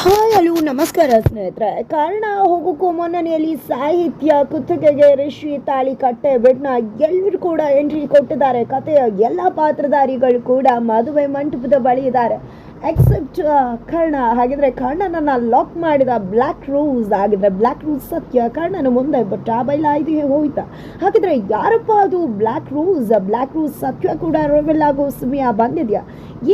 Hi, hello, ನಮಸ್ಕಾರ ಸ್ನೇಹಿತರೆ. ಕಾರಣ ಹೋಗೋಕ್ಕೂ ಮೊನ್ನನೆಯಲ್ಲಿ ಸಾಹಿತ್ಯ ಕುತ್ತಿಗೆಗೆ ಋಷಿ, ತಾಳಿ ಕಟ್ಟೆ, ಬೆಟ್ನ ಎಲ್ಲರೂ ಕೂಡ ಎಂಟ್ರಿ ಕೊಟ್ಟಿದ್ದಾರೆ. ಕಥೆಯ ಎಲ್ಲ ಪಾತ್ರಧಾರಿಗಳು ಕೂಡ ಮದುವೆ ಮಂಟಪದ ಬಳಿ ಇದ್ದಾರೆ. ಎಕ್ಸೆಪ್ಟ್ ಕರ್ಣ, ಹಾಗಿದ್ರೆ ಕರ್ಣನನ್ನ ಲಾಕ್ ಮಾಡಿದ ಬ್ಲ್ಯಾಕ್ ರೂಸ್ ಆಗಿದ್ರೆ ಬ್ಲ್ಯಾಕ್ ರೂಸ್ ಸತ್ಯ, ಕರ್ಣನ ಮುಂದೆ ಬಟ್ ಆ ಬೈಲ ಇದು ಹೋಯ್ತಾ. ಹಾಗಿದ್ರೆ ಯಾರಪ್ಪ ಅದು ಬ್ಲ್ಯಾಕ್ ರೂಸ್ ಬ್ಲ್ಯಾಕ್ ರೂಸ್ ಸತ್ಯ ಕೂಡ ರಿವೆಲ್ ಆಗೋ ಸಮಯ ಬಂದಿದ್ಯಾ?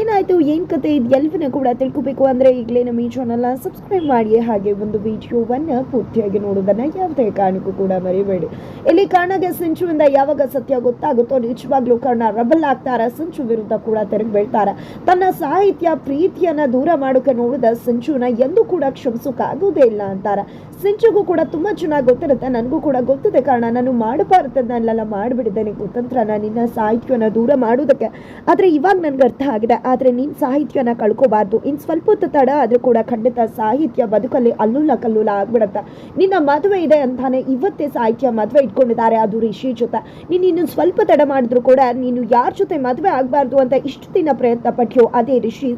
ಏನಾಯ್ತು? ಏನ್ ಕತೆ ಇದು? ಎಲ್ಲವನ್ನ ಕೂಡ ತಿಳ್ಕೊಬೇಕು ಅಂದ್ರೆ ಈಗಲೇ ನಮ್ಮ ಈ ಚಾನಲ್ ಸಬ್ಸ್ಕ್ರೈಬ್ ಮಾಡಿ, ಹಾಗೆ ಒಂದು ವಿಡಿಯೋವನ್ನು ಪೂರ್ತಿಯಾಗಿ ನೋಡೋದನ್ನ ಯಾವುದೇ ಕಾರಣಕ್ಕೂ ಕೂಡ ಮರಿಬೇಡಿ. ಇಲ್ಲಿ ಕರ್ಣಗೆ ಸಂಚುವಿಂದ ಯಾವಾಗ ಸತ್ಯ ಗೊತ್ತಾಗುತ್ತೋ, ನಿಜವಾಗ್ಲೂ ಕರ್ಣ ರಬಲ್ ಆಗ್ತಾರ? ಸಂಚು ವಿರುದ್ಧ ಕೂಡ ತೆರಗ್ ಬೀಳ್ತಾರ ತನ್ನ ಸಾಹಿತ್ಯ ಪ್ರೀತಿಯನ್ನ ದೂರ ಮಾಡೋಕೆ ನೋಡಿದ ಸಿಂಚುನ ಎಂದೂ ಕೂಡ ಕ್ಷಮಿಸೋಕ್ಕಾಗೋದೇ ಇಲ್ಲ ಅಂತಾರ. ಸಿಂಚುಗೂ ಕೂಡ ತುಂಬ ಚೆನ್ನಾಗಿ ಗೊತ್ತಿರುತ್ತೆ, ನನಗೂ ಕೂಡ ಗೊತ್ತಿದೆ ಕಾರಣ, ನಾನು ಮಾಡಬಾರ್ದನ್ನೆಲ್ಲ ಮಾಡಿಬಿಟ್ಟಿದ್ದೇನೆ ಕುತಂತ್ರನ, ನಿನ್ನ ಸಾಹಿತ್ಯನ ದೂರ ಮಾಡೋದಕ್ಕೆ. ಆದರೆ ಇವಾಗ ನನಗೆ ಅರ್ಥ ಆಗಿದೆ, ಆದರೆ ನೀನು ಸಾಹಿತ್ಯನ ಕಳ್ಕೋಬಾರ್ದು. ಇನ್ನು ಸ್ವಲ್ಪ ಹೊತ್ತು ತಡ, ಆದರೂ ಕೂಡ ಖಂಡಿತ ಸಾಹಿತ್ಯ ಬದುಕಲ್ಲಿ ಅಲ್ಲೂಲ ಕಲ್ಲೂಲ ಆಗ್ಬಿಡತ್ತೆ. ನಿನ್ನ ಮದುವೆ ಇದೆ ಅಂತಾನೆ ಇವತ್ತೇ ಸಾಹಿತ್ಯ ಮದುವೆ ಇಟ್ಕೊಂಡಿದ್ದಾರೆ ಅದು ರಿಷಿ ಜೊತೆ. ನೀನು ಇನ್ನು ಸ್ವಲ್ಪ ತಡ ಮಾಡಿದ್ರು ಕೂಡ ನೀನು ಯಾರ ಜೊತೆ ಮದುವೆ ಆಗಬಾರ್ದು ಅಂತ ಇಷ್ಟು ದಿನ ಪ್ರಯತ್ನ ಪಟ್ಯೋ ಅದೇ ರಿಷಿ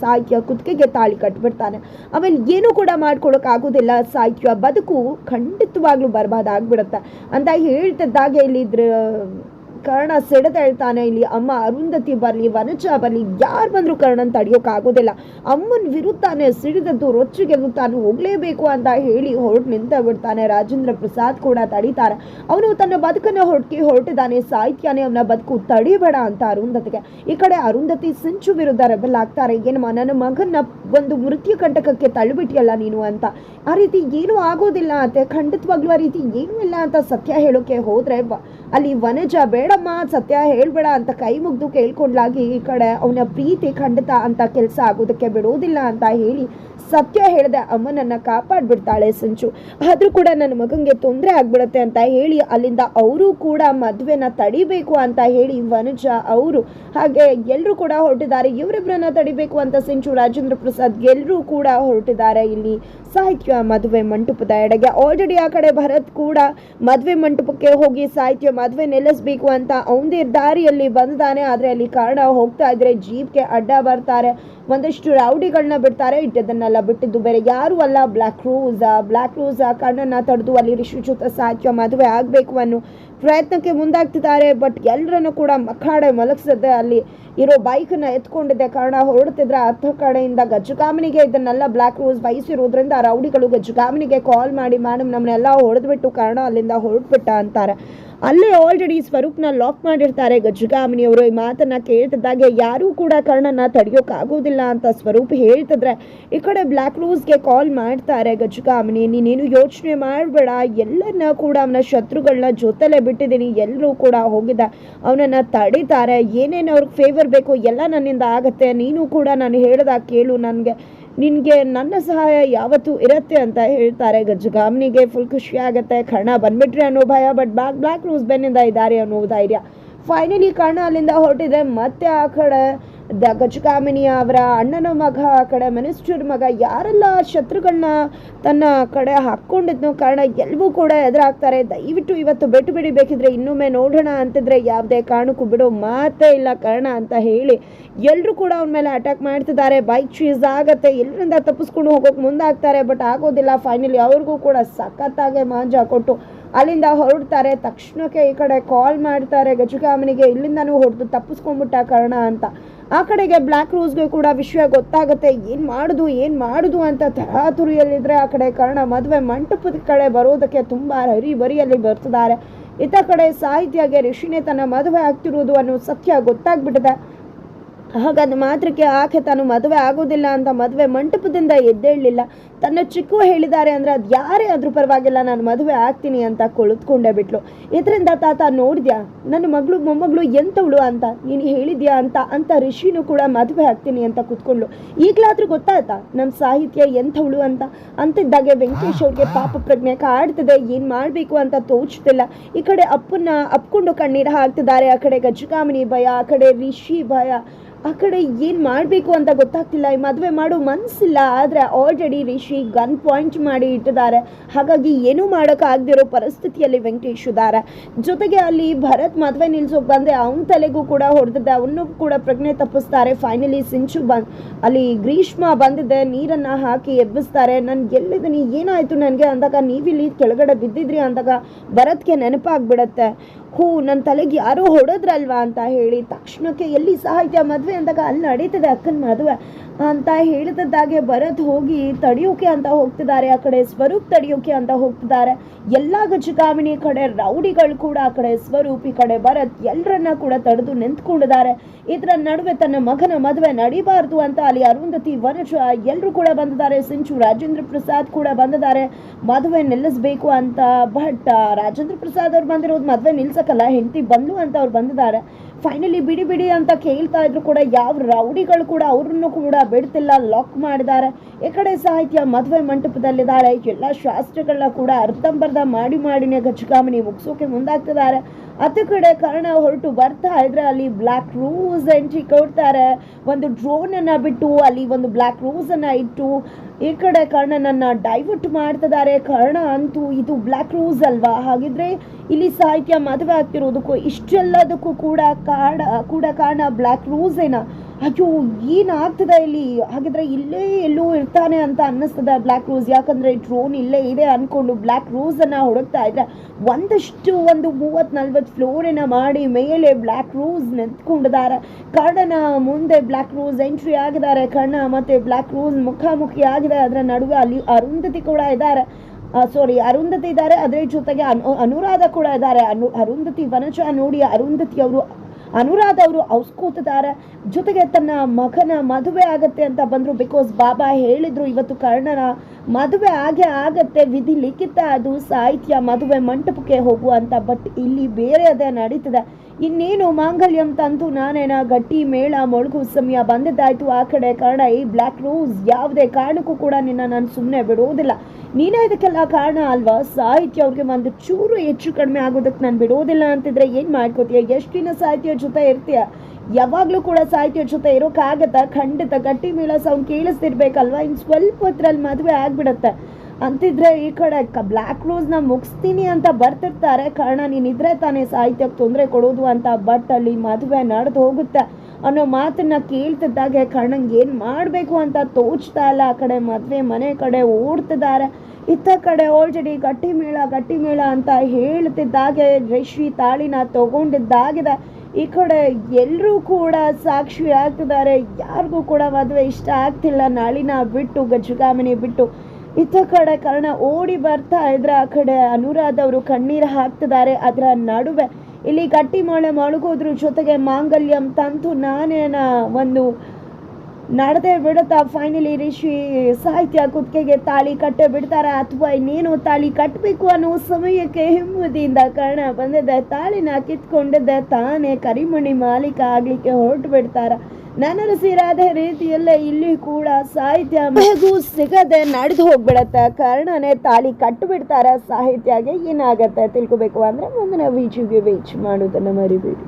ಸಾಹಿತ್ಯ ಕುತ್ತಿಗೆಗೆ ತಾಳಿ ಕಟ್ಬಿಡ್ತಾನೆ. ಆಮೇಲೆ ಏನೂ ಕೂಡ ಮಾಡ್ಕೊಳಕ್ ಆಗೋದಿಲ್ಲ. ಸಾಹಿತ್ಯ ಬದುಕು ಖಂಡಿತವಾಗ್ಲೂ ಬರ್ಬಾದ್ ಆಗ್ಬಿಡುತ್ತೆ ಅಂತ ಹೇಳ್ತಿದ್ದಾಗೆ ಇಲ್ಲಿದ್ರ ಕರ್ಣ ಸಿಡದ ಇಲ್ಲಿ ಅಮ್ಮ ಅರುಂಧತಿ ಬರಲಿ, ವನಜ ಬರಲಿ, ಯಾರು ಬಂದರೂ ಕರ್ಣನ್ ತಡೆಯೋಕ್ಕಾಗೋದಿಲ್ಲ ಅಮ್ಮನ ವಿರುದ್ಧಾನೆ ಸಿಡಿದದ್ದು ರೊಚ್ಚಿಗೆದ್ದು ತಾನು ಹೋಗಲೇಬೇಕು ಅಂತ ಹೇಳಿ ಹೊರಟು ನಿಂತ ಬಿಡ್ತಾನೆ. ರಾಜೇಂದ್ರ ಪ್ರಸಾದ್ ಕೂಡ ತಡೀತಾರೆ. ಅವನು ತನ್ನ ಬದುಕನ್ನು ಹೊಟ್ಟಿ ಹೊರಟಿದ್ದಾನೆ. ಸಾಹಿತ್ಯನೇ ಅವನ ಬದುಕು ತಡಿಬೇಡ ಅಂತ ಅರುಂಧತಿಗೆ. ಈ ಕಡೆ ಅರುಂಧತಿ ಸಿಂಚು ವಿರುದ್ಧ ರೆಬಲ್ ಆಗ್ತಾರೆ. ಏನಮ್ಮ, ನನ್ನ ಮಗನ ಒಂದು ಮೃತ್ಯು ಕಂಟಕಕ್ಕೆ ತಳ್ಳಿಬಿಟ್ಟಿಯಲ್ಲ ನೀನು ಅಂತ. ಆ ರೀತಿ ಏನೂ ಆಗೋದಿಲ್ಲ ಅಂತೆ ಖಂಡಿತವಾಗ್ಲೂ ಆ ರೀತಿ ಏನೂ ಇಲ್ಲ ಅಂತ ಸತ್ಯ ಹೇಳೋಕೆ ಹೋದರೆ ಅಲ್ಲಿ ವನಜ, ಬೇಡಮ್ಮ, ಸತ್ಯ ಹೇಳ್ಬೇಡ ಅಂತ ಕೈ ಮುಗ್ದು ಕೇಳ್ಕೊಂಡ್ಲಾಗಿ ಈ ಕಡೆ ಅವನ ಪ್ರೀತಿ ಖಂಡಿತ ಅಂತ ಕೆಲಸ ಆಗೋದಕ್ಕೆ ಬಿಡೋದಿಲ್ಲ ಅಂತ ಹೇಳಿ ಸತ್ಯ ಹೇಳ್ದೆ ಅಮ್ಮನನ್ನ ಕಾಪಾಡ್ಬಿಡ್ತಾಳೆ ಸಂಚು. ಆದ್ರೂ ಕೂಡ ನನ್ನ ಮಗಂಗೆ ತೊಂದರೆ ಆಗ್ಬಿಡತ್ತೆ ಅಂತ ಹೇಳಿ ಅಲ್ಲಿಂದ ಅವರು ಕೂಡ ಮದುವೆನ ತಡಿಬೇಕು ಅಂತ ಹೇಳಿ ವನಜ, ಅವರು, ಹಾಗೆ ಎಲ್ಲರೂ ಕೂಡ ಹೊರಟಿದ್ದಾರೆ. ಇವರಿಬ್ಬರನ್ನ ತಡಿಬೇಕು ಅಂತ ಸಿಂಚು ರಾಜೇಂದ್ರ ಪ್ರಸಾದ್ ಎಲ್ಲರೂ ಕೂಡ ಹೊರಟಿದ್ದಾರೆ ಇಲ್ಲಿ ಸಾಹಿತ್ಯ ಮದುವೆ ಮಂಟಪದ ಎಡೆಗೆ. ಆಲ್ರೆಡಿ ಆ ಕಡೆ ಭರತ್ ಕೂಡ ಮದುವೆ ಮಂಟಪಕ್ಕೆ ಹೋಗಿ ಸಾಹಿತ್ಯ ಮದುವೆ ನಿಲ್ಲಿಸ್ಬೇಕು ಅಂತ ಅವನದೇ ದಾರಿಯಲ್ಲಿ ಬಂದಿದ್ದಾನೆ ಆದರೆ ಅಲ್ಲಿ ಕಾರಣ ಹೋಗ್ತಾ ಇದ್ರೆ ಜೀಪ್ಗೆ ಅಡ್ಡ ಬರ್ತಾರೆ. ಒಂದಷ್ಟು ರೌಡಿಗಳನ್ನ ಬಿಡ್ತಾರೆ, ಇಟ್ಟದನ್ನೆಲ್ಲ ಬಿಟ್ಟಿದ್ದು ಬೇರೆ ಯಾರು ಅಲ್ಲ. ಬ್ಲ್ಯಾಕ್ ರೂಸ್ ಬ್ಲ್ಯಾಕ್ ರೂಸ್ ಕಣ್ಣನ್ನ ತಡೆದು ಅಲ್ಲಿ ರಿಷಿ ಸಾಹಿತ್ಯ ಮದುವೆ ಆಗಬೇಕು ಅನ್ನೋ ಪ್ರಯತ್ನಕ್ಕೆ ಮುಂದಾಗ್ತಿದ್ದಾರೆ, ಬಟ್ ಎಲ್ಲರನ್ನು ಕೂಡ ಮಖಾಡೆ ಮಲಗಿಸದೆ ಅಲ್ಲಿ ಇರೋ ಬೈಕನ್ನ ಎತ್ಕೊಂಡಿದ್ದೆ. ಕಾರಣ ಹೊರಡ್ತಿದ್ರೆ ಅರ್ಥ ಕಡೆಯಿಂದ ಗಜ್ಜುಗಾಮನಿಗೆ ಇದನ್ನೆಲ್ಲ ಬ್ಲ್ಯಾಕ್ ರೋಸ್ ಬಯಸಿರೋದ್ರಿಂದ ರೌಡಿಗಳು ಗಜ್ಜುಗಾಮನಿಗೆ ಕಾಲ್ ಮಾಡಿ ಮ್ಯಾಡಮ್ ನಮ್ಮನ್ನೆಲ್ಲ ಹೊಡೆದ್ಬಿಟ್ಟು, ಕಾರಣ ಅಲ್ಲಿಂದ ಹೊರಟ್ಬಿಟ್ಟ ಅಂತಾರೆ. ಅಲ್ಲೇ ಆಲ್ರೆಡಿ ಸ್ವರೂಪ್ನ ಲಾಕ್ ಮಾಡಿರ್ತಾರೆ ಗಜ್ಜುಗಾಮಿನಿಯವರು ಈ ಮಾತನ್ನ ಕೇಳ್ತಿದ್ದಾಗೆ ಯಾರೂ ಕೂಡ ಕರ್ಣನ ತಡೆಯೋಕ್ಕಾಗೋದಿಲ್ಲ ಅಂತ ಸ್ವರೂಪ್ ಹೇಳ್ತಿದ್ರೆ, ಈ ಕಡೆ ಬ್ಲ್ಯಾಕ್ ರೋಸ್ಗೆ ಕಾಲ್ ಮಾಡ್ತಾರೆ ಗಜ್ಜುಗಾಮಿನಿ ನೀನೇನು ಯೋಚನೆ ಮಾಡಬೇಡ, ಎಲ್ಲರನ್ನ ಕೂಡ ಅವನ ಶತ್ರುಗಳನ್ನ ಜೊತೆಲೆ ಬಿಟ್ಟಿದ್ದೀನಿ, ಎಲ್ಲರೂ ಕೂಡ ಹೋಗಿದ್ದ, ಅವನನ್ನು ತಡೀತಾರೆ, ಏನೇನು ಅವ್ರಿಗೆ ಫೇವರ್ ಬೇಕು ಎಲ್ಲ ನನ್ನಿಂದ ಆಗುತ್ತೆ, ನೀನು ಕೂಡ ನಾನು ಹೇಳ್ದ ಕೇಳು ನನಗೆ, ನಿನಗೆ ನನ್ನ ಸಹಾಯ ಯಾವತ್ತೂ ಇರತ್ತೆ ಅಂತ ಹೇಳ್ತಾರೆ ಗಜ್ಜಗಾಮನಿಗೆ ಫುಲ್ ಖುಷಿ ಆಗುತ್ತೆ, ಕರ್ಣ ಬಂದ್ಬಿಟ್ರೆ ಅನ್ನೋ ಭಯ ಬಟ್ ಬ್ಲಾಕ್ ಬ್ಲ್ಯಾಕ್ ರೂಸ್ ಬೆನ್ನಿಂದ ಇದ್ದಾರೆ ಅನ್ನೋ ಧೈರ್ಯ. ಫೈನಲಿ ಕರ್ಣ ಅಲ್ಲಿಂದ ಹೊರಟಿದ್ರೆ ಮತ್ತೆ ಆ ಕಡೆ ದ ಅವರ ಅಣ್ಣನ ಮಗ, ಆ ಕಡೆ ಮಿನಿಸ್ಟರ್ ಮಗ, ಯಾರೆಲ್ಲ ಶತ್ರುಗಳನ್ನ ತನ್ನ ಕಡೆ ಹಾಕ್ಕೊಂಡಿದ್ನೋ ಕಾರಣ ಎಲ್ಲವೂ ಕೂಡ ಎದುರಾಗ್ತಾರೆ. ದಯವಿಟ್ಟು ಇವತ್ತು ಬೆಟ್ಟು ಬಿಡಿ ಬೇಕಿದ್ರೆ ಇನ್ನೊಮ್ಮೆ ನೋಡೋಣ ಅಂತಿದ್ರೆ ಯಾವುದೇ ಕಾರಣಕ್ಕೂ ಬಿಡೋ ಮಾತೇ ಇಲ್ಲ ಕಾರಣ ಅಂತ ಹೇಳಿ ಎಲ್ಲರೂ ಕೂಡ ಅವನ ಮೇಲೆ ಅಟ್ಯಾಕ್ ಮಾಡ್ತಿದ್ದಾರೆ. ಬೈಕ್ ಚೀಸ್ ಆಗತ್ತೆ. ಎಲ್ಲರಿಂದ ತಪ್ಪಿಸ್ಕೊಂಡು ಹೋಗೋಕೆ ಮುಂದಾಗ್ತಾರೆ ಬಟ್ ಆಗೋದಿಲ್ಲ. ಫೈನಲಿ ಅವ್ರಿಗೂ ಕೂಡ ಸಖತ್ತಾಗೆ ಮಾಂಜ ಕೊಟ್ಟು ಅಲ್ಲಿಂದ ಹೊರಡ್ತಾರೆ. ತಕ್ಷಣಕ್ಕೆ ಈ ಕಡೆ ಕಾಲ್ ಮಾಡ್ತಾರೆ ಗಜಗಾಮನಿಗೆ. ಇಲ್ಲಿಂದನೂ ಹೊಡೆದು ತಪ್ಪಿಸ್ಕೊಂಡ್ಬಿಟ್ಟ ಕಾರಣ ಅಂತ. ಆ ಕಡೆಗೆ ಬ್ಲ್ಯಾಕ್ ರೋಸ್ಗೆ ಕೂಡ ವಿಷಯ ಗೊತ್ತಾಗುತ್ತೆ, ಏನು ಮಾಡುದು ಏನು ಮಾಡುದು ಅಂತ ತರಾತುರಿಯಲ್ಲಿದ್ರೆ ಆ ಕಡೆ ಕರ್ಣ ಮದುವೆ ಮಂಟಪದ ಕಡೆ ಬರೋದಕ್ಕೆ ತುಂಬ ಹರಿಬರಿಯಲ್ಲಿ ಬರ್ತಿದ್ದಾರೆ. ಇತ್ತ ಕಡೆ ಸಾಹಿತ್ಯಗೆ ಋಷಿನೇ ತನ್ನ ಮದುವೆ ಆಗ್ತಿರೋದು ಅನ್ನೋ ಸತ್ಯ ಗೊತ್ತಾಗ್ಬಿಟ್ಟಿದೆ. ಹಾಗಾದ ಮಾತ್ರಕ್ಕೆ ಆಕೆ ತಾನು ಮದುವೆ ಆಗೋದಿಲ್ಲ ಅಂತ ಮದುವೆ ಮಂಟಪದಿಂದ ಎದ್ದೇಳಲಿಲ್ಲ. ತನ್ನ ಚಿಕ್ಕು ಹೇಳಿದ್ದಾರೆ ಅಂದರೆ ಅದು ಯಾರೇ ಅದ್ರ ಪರವಾಗಿಲ್ಲ, ನಾನು ಮದುವೆ ಆಗ್ತೀನಿ ಅಂತ ಕುಳಿತುಕೊಂಡೇ ಬಿಟ್ಲು. ಇದರಿಂದ ತಾತ ನೋಡಿದ್ಯಾ, ನನ್ನ ಮಗಳು, ಮೊಮ್ಮಗಳು ಎಂತವಳು ಅಂತ? ನೀನು ಹೇಳಿದ್ಯಾ ಅಂತ ಅಂತ ಋಷಿನೂ ಕೂಡ ಮದುವೆ ಆಗ್ತೀನಿ ಅಂತ ಕೂತ್ಕೊಂಡ್ಲು ಈಗಲಾದ್ರೂ ಗೊತ್ತಾಯ್ತಾ ನಮ್ಮ ಸಾಹಿತ್ಯ ಎಂಥವಳು ಅಂತ? ಅಂತಿದ್ದಾಗೆ ವೆಂಕಟೇಶ್ ಅವ್ರಿಗೆ ಪಾಪ ಪ್ರಜ್ಞೆ ಕಾಡ್ತದೆ, ಏನು ಮಾಡಬೇಕು ಅಂತ ತೋಚ್ತಿಲ್ಲ. ಈ ಕಡೆ ಅಪ್ಪನ್ನ ಅಪ್ಕೊಂಡು ಕಣ್ಣೀರು ಹಾಕ್ತಿದ್ದಾರೆ, ಆ ಕಡೆ ಗಜಗಾಮಿನಿ ಭಯ, ಆ ಕಡೆ ರಿಷಿ ಭಯ. ಆ ಕಡೆ ಏನು ಮಾಡಬೇಕು ಅಂತ ಗೊತ್ತಾಗ್ತಿಲ್ಲ. ಈ ಮದುವೆ ಮಾಡೋ ಮನಸ್ಸಿಲ್ಲ ಆದರೆ ಆಲ್ರೆಡಿ ರಿಷಿ ಗನ್ ಪಾಯಿಂಟ್ ಮಾಡಿ ಇಟ್ಟಿದ್ದಾರೆ. ಹಾಗಾಗಿ ಏನೂ ಮಾಡೋಕ್ಕಾಗದಿರೋ ಪರಿಸ್ಥಿತಿಯಲ್ಲಿ ವೆಂಕಟೇಶ್ ಇದ್ದಾರೆ. ಜೊತೆಗೆ ಅಲ್ಲಿ ಭರತ್ ಮದುವೆ ನಿಲ್ಸೋಕೆ ಬಂದರೆ ಅವನ ತಲೆಗೂ ಕೂಡ ಹೊಡೆದಿದ್ದೆ ಅವನು ಕೂಡ ಪ್ರಜ್ಞೆ ತಪ್ಪಿಸ್ತಾರೆ. ಫೈನಲಿ ಸಿಂಚು ಬಂದ್ ಅಲ್ಲಿ ಗ್ರೀಷ್ಮ ಬಂದಿದ್ದೆ ನೀರನ್ನು ಹಾಕಿ ಎಬ್ಬಿಸ್ತಾರೆ. ನಾನು ಎಲ್ಲಿದ್ದೀನಿ? ಏನಾಯಿತು ನನಗೆ? ಅಂದಾಗ, ನೀವಿಲ್ಲಿ ಕೆಳಗಡೆ ಬಿದ್ದಿದ್ರಿ? ಅಂದಾಗ, ಭರತ್ಗೆ ನೆನಪಾಗ್ಬಿಡತ್ತೆ. ಹೂ ನನ್ನ ತಲೆಗೆ ಯಾರೋ ಹೊಡೆದ್ರಲ್ವಾ ಅಂತ ಹೇಳಿ ತಕ್ಷಣಕ್ಕೆ ಎಲ್ಲಿ ಸಾಹಿತ್ಯ ಮದುವೆ ಅಂದಾಗ ಅಲ್ಲಿ ನಡೀತದೆ ಅಕ್ಕನ ಮದುವೆ. ಅಂತ ಹೇಳಿದಾಗೆ ಭರತ್ ಹೋಗಿ ತಡೆಯೋಕೆ ಅಂತ ಹೋಗ್ತಿದ್ದಾರೆ. ಆ ಕಡೆ ಸ್ವರೂಪ್ ತಡೆಯೋಕೆ ಅಂತ ಹೋಗ್ತಿದ್ದಾರೆ. ಎಲ್ಲ ಗಜಗಾಮಿನಿ ಕಡೆ ರೌಡಿಗಳು ಕೂಡ ಆ ಕಡೆ ಸ್ವರೂಪ್ ಕಡೆ ಭರತ್ ಎಲ್ಲರನ್ನ ಕೂಡ ತಡೆದು ನಿಂತ್ಕೊಂಡಿದ್ದಾರೆ. ಇದರ ನಡುವೆ ತನ್ನ ಮಗನ ಮದುವೆ ನಡಿಬಾರ್ದು ಅಂತ ಅಲ್ಲಿ ಅರುಂಧತಿ, ವನಜ ಎಲ್ಲರೂ ಕೂಡ ಬಂದಿದ್ದಾರೆ. ಸಿಂಚು, ರಾಜೇಂದ್ರ ಪ್ರಸಾದ್ ಕೂಡ ಬಂದಿದ್ದಾರೆ. ಮದುವೆ ನಿಲ್ಲಿಸ್ಬೇಕು ಅಂತ, ಬಟ್ ರಾಜೇಂದ್ರ ಪ್ರಸಾದ್ ಅವ್ರು ಬಂದಿರೋದು ಮದುವೆ ನಿಲ್ಸಕ್ಕಲ್ಲ. ಹೆಂಡತಿ ಬಂದು ಅಂತ ಅವ್ರು ಬಂದಿದ್ದಾರೆ. ಫೈನಲಿ ಬಿಡಿ ಬಿಡಿ ಅಂತ ಕೇಳ್ತಾ ಇದ್ರು ಕೂಡ ಯಾವ ರೌಡಿಗಳು ಕೂಡ ಅವ್ರನ್ನು ಕೂಡ ಬಿಡ್ತಿಲ್ಲ ಲಾಕ್ ಮಾಡಿದ್ದಾರೆ. ಈ ಕಡೆ ಸಾಹಿತ್ಯ ಮದುವೆ ಮಂಟಪದಲ್ಲಿದ್ದಾಳೆ. ಎಲ್ಲ ಶಾಸ್ತ್ರಗಳನ್ನ ಕೂಡ ಅರ್ಧಂಬರ್ಧ ಮಾಡಿ ಮಾಡಿನೇ ಗಜಗಾಮಿನಿ ಮುಗಿಸೋಕೆ ಮುಂದಾಗ್ತಿದ್ದಾರೆ. ಅತ್ತ ಕಡೆ ಕರ್ಣ ಹೊರಟು ಬರ್ತಾ ಇದ್ರೆ ಅಲ್ಲಿ ಬ್ಲ್ಯಾಕ್ ರೋಸ್ ಎಂಟ್ರಿ ಕೊಡ್ತಾರೆ. ಒಂದು ಡ್ರೋನ್ ಅನ್ನ ಬಿಟ್ಟು ಅಲ್ಲಿ ಒಂದು ಬ್ಲ್ಯಾಕ್ ರೋಸ್ ಅನ್ನ ಇಟ್ಟು ಈ ಕಡೆ ಕರ್ಣನನ್ನ ಡೈವರ್ಟ್ ಮಾಡ್ತಿದ್ದಾರೆ. ಕರ್ಣ ಅಂತೂ ಇದು ಬ್ಲ್ಯಾಕ್ ರೋಸ್ ಅಲ್ವಾ? ಹಾಗಿದ್ರೆ ಇಲ್ಲಿ ಸಾಹಿತ್ಯ ಮದುವೆ ಆಗ್ತಿರೋದಕ್ಕೂ ಇಷ್ಟೆಲ್ಲದಕ್ಕೂ ಕೂಡ ಕಾರಣ ಕೂಡ ಕಾರಣ ಬ್ಲ್ಯಾಕ್ ರೂಸ್ ಏನ. ಅಯ್ಯೋ, ಏನಾಗ್ತದೆ ಇಲ್ಲಿ? ಹಾಗಿದ್ರೆ ಇಲ್ಲೇ ಎಲ್ಲೋ ಇರ್ತಾನೆ ಅಂತ ಅನ್ನಿಸ್ತದ ಬ್ಲ್ಯಾಕ್ ರೋಸ್ ಯಾಕಂದ್ರೆ ಡ್ರೋನ್ ಇಲ್ಲೇ ಇದೆ ಅನ್ಕೊಂಡು ಬ್ಲ್ಯಾಕ್ ಅನ್ನ ಹುಡುಕ್ತಾ ಇದ್ರೆ ಒಂದಷ್ಟು ಒಂದು ಮೂವತ್ ನಲ್ವತ್ತು ಏನ ಮಾಡಿ ಮೇಲೆ ಬ್ಲ್ಯಾಕ್ ರೋಸ್ ನಿಂತ್ಕೊಂಡಿದ್ದಾರೆ. ಕರ್ಣನ ಮುಂದೆ ಬ್ಲ್ಯಾಕ್ ರೋಸ್ ಎಂಟ್ರಿ ಆಗಿದ್ದಾರೆ. ಕಣ್ಣ ಮತ್ತೆ ಬ್ಲ್ಯಾಕ್ ರೋಸ್ ಮುಖಾಮುಖಿ ಆಗಿದೆ. ಅದರ ನಡುವೆ ಅಲ್ಲಿ ಅರುಂಧತಿ ಕೂಡ ಇದ್ದಾರೆ. ಸಾರಿ ಅರುಂಧತಿ ಇದ್ದಾರೆ. ಅದ್ರ ಜೊತೆಗೆ ಅನು, ಅನುರಾಧ ಕೂಡ ಇದ್ದಾರೆ. ಅನು, ಅರುಂಧತಿ, ವನಜ ನೋಡಿ ಅರುಂಧತಿ ಅವರು ಅನುರಾಧ ಅವರು ಔಸ್ಕೂತಿದ್ದಾರೆ ಜೊತೆಗೆ ತನ್ನ ಮಗನ ಮದುವೆ ಆಗತ್ತೆ ಅಂತ ಬಂದರು. ಬಿಕಾಸ್ ಬಾಬಾ ಹೇಳಿದ್ರು ಇವತ್ತು ಕರ್ಣನ ಮದುವೆ ಆಗೇ ಆಗತ್ತೆ. ವಿಧಿ ಲಿಖಿತ ಅದು ಸಾಹಿತ್ಯ ಮದುವೆ ಮಂಟಪಕ್ಕೆ ಹೋಗುವಂತ ಬಟ್ ಇಲ್ಲಿ ಬೇರೆ ಅದೇ ನಡೀತದೆ. ಇನ್ನೇನು ಮಾಂಗಲ್ಯಂ ತಂತು ನಾನೇನ ಗಟ್ಟಿ ಮೇಳ ಮೊಳಗು ಸಮಯ ಬಂದಿದ್ದಾಯ್ತು ಆ ಕಡೆ ಕಾರಣ ಈ ಬ್ಲ್ಯಾಕ್ ರೋಸ್ ಯಾವುದೇ ಕಾರಣಕ್ಕೂ ಕೂಡ ನಿನ್ನ ನಾನು ಸುಮ್ಮನೆ ಬಿಡೋದಿಲ್ಲ. ನೀನೇ ಇದಕ್ಕೆಲ್ಲ ಕಾರಣ ಅಲ್ವಾ? ಸಾಹಿತ್ಯ ಅವ್ರಿಗೆ ಒಂದು ಚೂರು ಹೆಚ್ಚು ಕಡಿಮೆ ಆಗೋದಕ್ಕೆ ನಾನು ಬಿಡೋದಿಲ್ಲ ಅಂತಿದ್ರೆ ಏನು ಮಾಡ್ಕೋತೀಯ? ಎಷ್ಟು ದಿನ ಸಾಹಿತ್ಯ ಜೊತೆ ಇರ್ತೀಯ? ಯಾವಾಗಲೂ ಕೂಡ ಸಾಹಿತ್ಯ ಜೊತೆ ಇರೋಕ್ಕಾಗತ್ತಾ ಖಂಡಿತ ಗಟ್ಟಿ ಮೇಳ ಸೌಂಡ್ ಕೇಳಿಸ್ತಿರ್ಬೇಕಲ್ವಾ? ಇನ್ನು ಸ್ವಲ್ಪ ಹೊತ್ತರಲ್ಲಿ ಮದುವೆ ಆಗ್ಬಿಡತ್ತೆ. ಅಂತಿದ್ರೆ ಈ ಕಡೆ ಬ್ಲ್ಯಾಕ್ ರೋಸ್ನ ಮುಗಿಸ್ತೀನಿ ಅಂತ ಬರ್ತಿರ್ತಾರೆ. ಕಾರಣ ನೀನಿದ್ರೆ ತಾನೇ ಸಾಹಿತ್ಯಕ್ಕೆ ತೊಂದರೆ ಕೊಡೋದು ಅಂತ ಬಟ್ ಅಲ್ಲಿ ಮದುವೆ ನಡೆದು ಹೋಗುತ್ತೆ ಅನ್ನೋ ಮಾತನ್ನ ಕೇಳ್ತಿದ್ದಾಗೆ. ಕಣ್ಣಂಗೆ ಏನು ಮಾಡಬೇಕು ಅಂತ ತೋಚ್ತಾ ಇಲ್ಲ. ಆ ಕಡೆ ಮದುವೆ, ಮನೆ ಕಡೆ ಓಡ್ತಿದ್ದಾರೆ. ಇತ್ತ ಕಡೆ ಆಲ್ರೆಡಿ ಗಟ್ಟಿ ಮೇಳ ಗಟ್ಟಿ ಮೇಳ ಅಂತ ಹೇಳ್ತಿದ್ದಾಗೆ. ರಶ್ವಿ ತಾಳಿನ ತಗೊಂಡಿದ್ದಾಗಿದೆ. ಈ ಕಡೆ ಎಲ್ಲರೂ ಕೂಡ ಸಾಕ್ಷಿ ಆಗ್ತಿದ್ದಾರೆ. ಯಾರಿಗೂ ಕೂಡ ಮದುವೆ ಇಷ್ಟ ಆಗ್ತಿಲ್ಲ. ನಾಳಿನ ಬಿಟ್ಟು, ಗಜಗಾಮಿನಿ ಬಿಟ್ಟು. ಇತ್ತ ಕಡೆ ಕಾರಣ ಓಡಿ ಬರ್ತಾ ಇದ್ರೆ ಆ ಕಡೆ ಅನುರಾಧ ಅವರು ಕಣ್ಣೀರು ಹಾಕ್ತಿದ್ದಾರೆ. ಅದರ ನಡುವೆ ಇಲ್ಲಿ ಗಟ್ಟಿ ಮೊಳೆ ಮೊಳಗೋದ್ರ ಜೊತೆಗೆ ಮಾಂಗಲ್ಯಂ ತಂತು ನಾನೇನ ಒಂದು ನಡೆದೆ ಬಿಡುತ್ತಾ? ಫೈನಲಿ ರಿಷಿ ಸಾಹಿತ್ಯ ಕುತ್ತಿಗೆಗೆ ತಾಳಿ ಕಟ್ಟೆ ಬಿಡ್ತಾರ? ಅಥವಾ ಇನ್ನೇನು ತಾಳಿ ಕಟ್ಟಬೇಕು ಅನ್ನೋ ಸಮಯಕ್ಕೆ ಹಿಮ್ಮದಿಯಿಂದ ಕಾರಣ ಬಂದಿದ್ದೆ ತಾಳಿನ ಕಿತ್ಕೊಂಡಿದ್ದೆ. ತಾನೇ ಕರಿಮಣಿ ಮಾಲೀಕ ಆಗ್ಲಿಕ್ಕೆ ಹೊರಟು ಬಿಡ್ತಾರ? ನನರಸಿರಾದ ರೀತಿಯಲ್ಲೇ ಇಲ್ಲಿ ಕೂಡ ಸಾಹಿತ್ಯ ಮಗು ಸಿಗದೆ ನಡೆದು ಹೋಗ್ಬಿಡತ್ತೆ. ಕಾರಣನೇ ತಾಳಿ ಕಟ್ಟು ಬಿಡ್ತಾರ ಸಾಹಿತ್ಯಗೆ ಏನಾಗತ್ತೆ ತಿಳ್ಕೊಬೇಕು ಅಂದ್ರೆ ಮುಂದಿನ ವೀಚಿಗೆ ವೀಚ್ ಮಾಡೋದನ್ನ ಮರಿಬೇಡಿ.